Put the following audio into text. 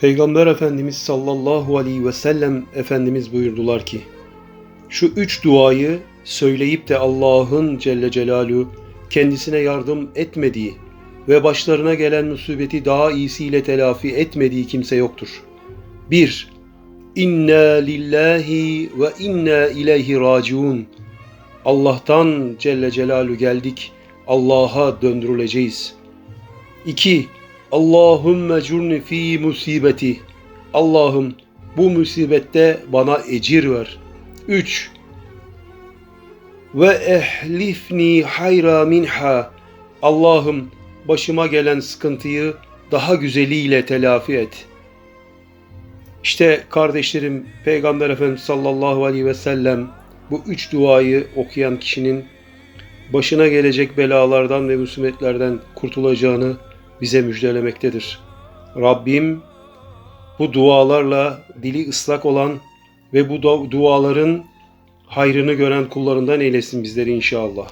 Peygamber Efendimiz sallallahu aleyhi ve sellem Efendimiz buyurdular ki, şu üç duayı söyleyip de Allah'ın Celle Celaluhu kendisine yardım etmediği ve başlarına gelen musibeti daha iyisiyle telafi etmediği kimse yoktur. 1. İnna lillahi ve inna ileyhi raciun. Allah'tan Celle Celaluhu geldik, Allah'a döndürüleceğiz. 2. Allahümme curni fi musibeti. Allah'ım bu musibette bana ecir ver. 3. Ve ehlifni hayra minha. Allah'ım başıma gelen sıkıntıyı daha güzeliyle telafi et. İşte kardeşlerim Peygamber Efendimiz sallallahu aleyhi ve sellem bu üç duayı okuyan kişinin başına gelecek belalardan ve musibetlerden kurtulacağını bize müjdelemektedir. Rabbim bu dualarla dili ıslak olan ve bu duaların hayrını gören kullarından eylesin bizleri inşallah.